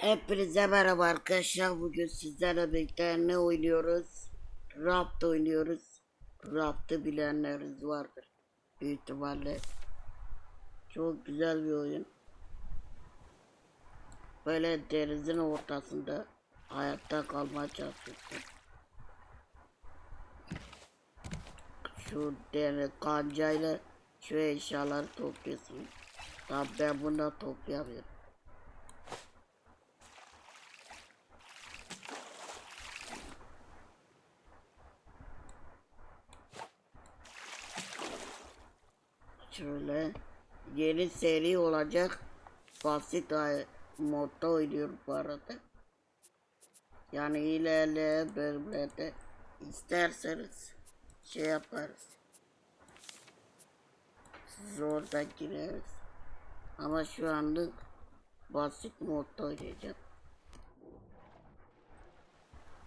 Hepinize merhaba arkadaşlar. Bugün sizlerle birlikte ne oynuyoruz? Raft oynuyoruz. Raft'ı bilenleriniz vardır. Büyük ihtimalle. Çok güzel bir oyun. Böyle denizin ortasında hayatta kalmaya çalışıyorsun. Şu deniz kancayla şu eşyaları topluyorsun. Tabi ben bunu toplayamıyorum. Şöyle yeni seri olacak. Basit modda oynuyorum bu arada. Yani ilerleyen bölümlerde isterseniz şey yaparız. Zorda gireriz. Ama şu anlık basit modda oynayacağım.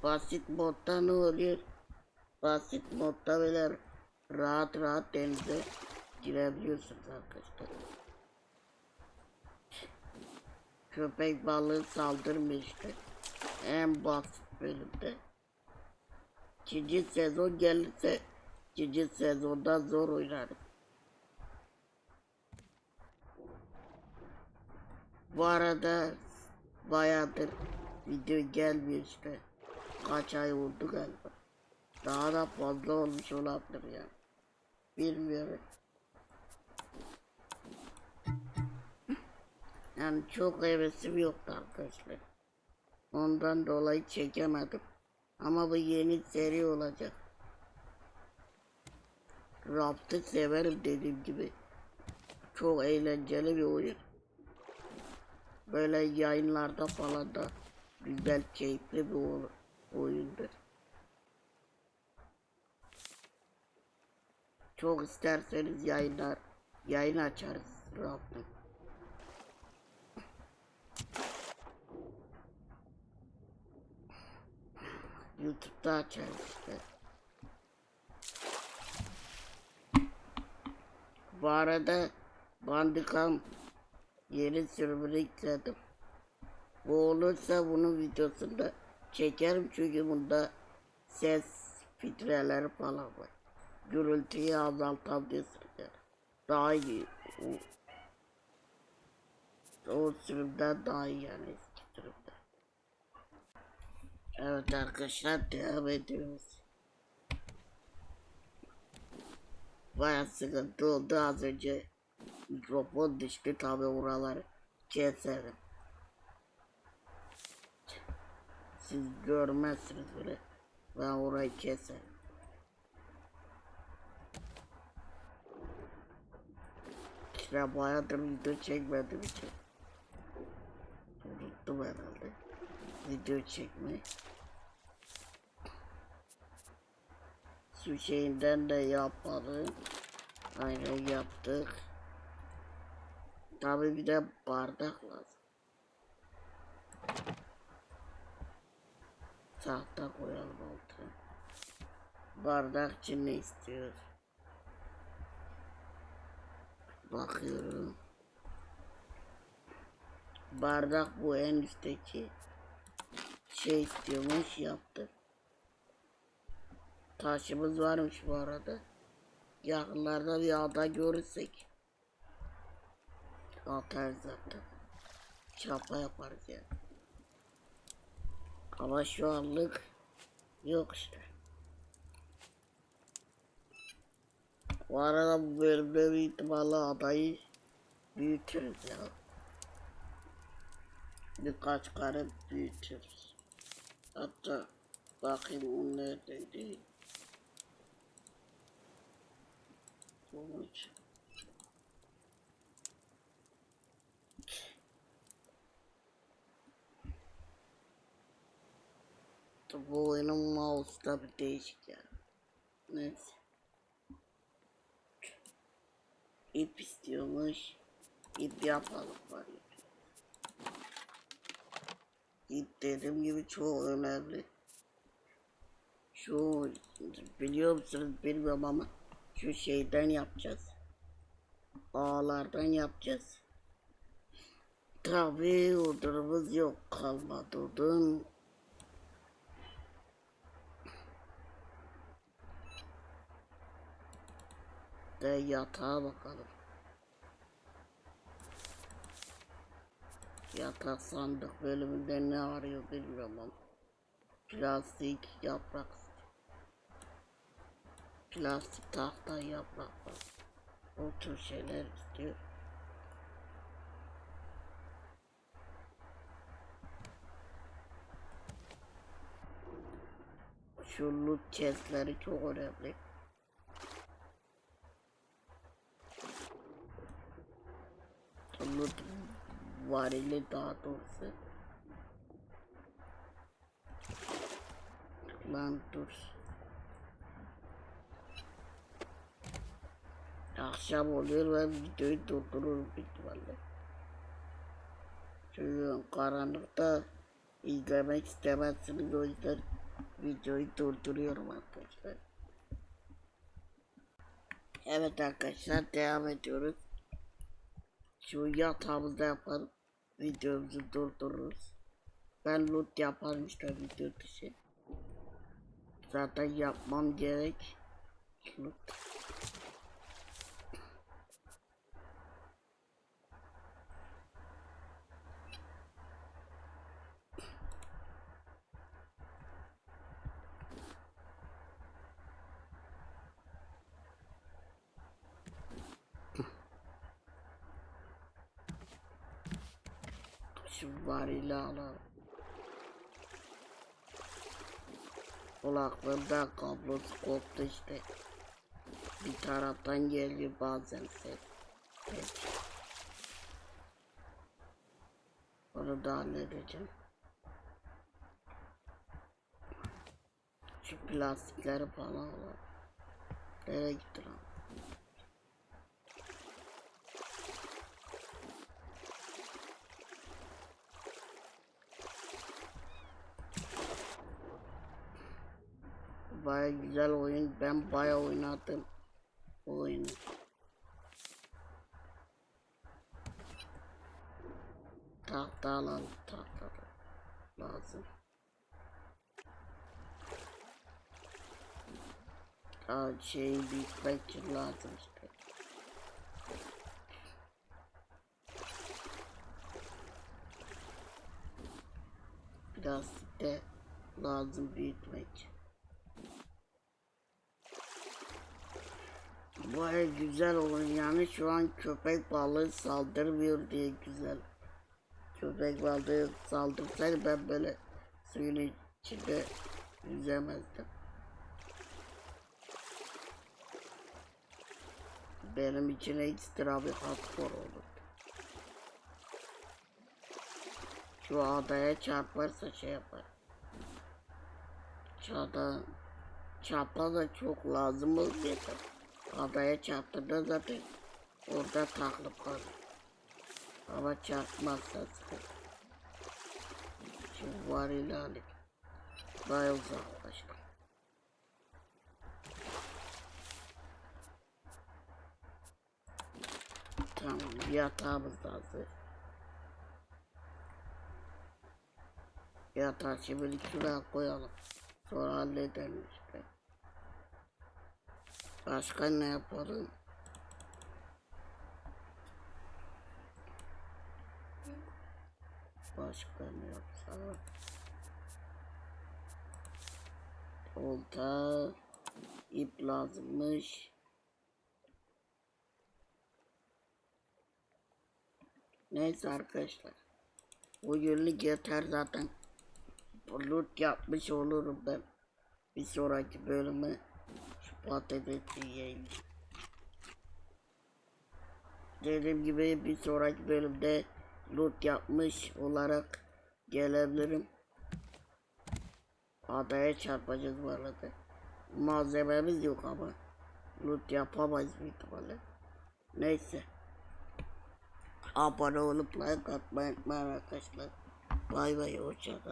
Basit modda ne oluyor? Basit modda böyle rahat rahat denize girebiliyorsunuz arkadaşlar. Köpek balığı saldırmıştı. En basit bölümde. İkinci sezon gelirse ikinci sezonda zor oynarım. Bu arada bayağıdır video gelmiyor işte. Kaç ay oldu galiba. Daha da fazla olmuş olabilir ya. Bilmiyorum. Yani çok hevesim yoktu arkadaşlar. Ondan dolayı çekemedim. Ama bu yeni seri olacak. Raft'ı severim dediğim gibi. Çok eğlenceli bir oyun. Böyle yayınlarda falan da güzel keyifli bir oyun- oyundur. Çok isterseniz yayınlar, yayın açarız Raft'ı. YouTube'da açarız işte. Bu arada Bandicam yeni sürümünü yükledim. Bu olursa bunun videosunda çekerim çünkü bunda ses filtreleri falan var. Gürültüyü azaltabilirsiniz. Daha iyi. O, o sürümden daha iyi yani. Evet arkadaşlar devam ediyoruz. Baya sıkıntı oldu az önce. Mikrofon düştü tabi oraları keserim. Siz görmezsiniz bile. Ben orayı keserim. İşte bayağıdır video çekmedim için. Unuttum herhalde. Video çekmeyi. Su şeyinden de yapmadım. Aynen yaptık. Tabi bir de bardak lazım. Tahta koyalım altına. Bardak için ne istiyor? Bakıyorum. Bardak bu en üstteki şey istiyormuş yaptı. Taşımız varmış bu arada. Yakınlarda bir ada görürsek atarız zaten. Çapa yaparız yani. Ama şu anlık yok işte. Bu arada bu bölümde bir ihtimalle adayı büyütürüz ya. Birkaç kare büyütürüz. Hatta bakayım o neredeydi. Sonuç. Bu oyunun mouse'da bir değişik ya. Neyse. İp istiyormuş. İp yapalım. İp dediğim gibi çok önemli. Şu biliyor musunuz bilmiyorum ama şu şeyden yapacağız. Ağlardan yapacağız. Tabii odunumuz yok kalmadı odun. De yatağa bakalım. Yatak sandık bölümünde ne arıyor bilmiyorum ama. Plastik yaprak. Plastik tahta yaprak var. O tür şeyler istiyor. Şu loot chestleri çok önemli. Loot varili daha doğrusu. Lan dur. Akşam oluyor ve videoyu durdururum ihtimalle. Çünkü karanlıkta izlemek istemezsiniz o yüzden videoyu durduruyorum arkadaşlar. Evet arkadaşlar devam ediyoruz. Şu yatağımızda yapalım. Videomuzu durdururuz. Ben loot yaparım işte video dışı. Zaten yapmam gerek. Loot. Şu varili alalım. Kulaklığımda kablosu koptu işte. Bir taraftan geliyor bazen ses. Peki. Onu da halledeceğim. Şu plastikleri falan alalım. Nereye gitti lan? Baya güzel oyun. Ben baya oynadım bu oyunu. Tahta alalım. Tahta lazım. Aa, şey bitmek için lazım. Plastik de lazım büyütmek Baya güzel oyun yani şu an köpek balığı saldırmıyor diye güzel. Köpek balığı saldırsaydı ben böyle suyun içinde yüzemezdim. Benim için ekstra bir hardcore olurdu. Şu adaya çarparsa şey yapar. Çada çarpma da çok lazım oluyor. Adaya çarptığında zaten orada takılıp kalır. Ama çarpmazsa sıkıntı. Şimdi var ilerledik. Daha uzaklaştık. Tamam yatağımız da hazır. Yatağı şimdi şuraya koyalım. Sonra halledelim işte. Başka ne yapalım? Başka ne yapsak? Olta, ip lazımmış. Neyse arkadaşlar. Bugünlük yeter zaten. Loot yapmış olurum ben. Bir sonraki bölümü şu patatesi yiyeyim. Dediğim gibi bir sonraki bölümde loot yapmış olarak gelebilirim. Adaya çarpacağız bu arada. Malzememiz yok ama. Loot yapamayız büyük ihtimalle. Neyse. Abone olup like atmayı unutmayın arkadaşlar. Bay bay hoşçakalın.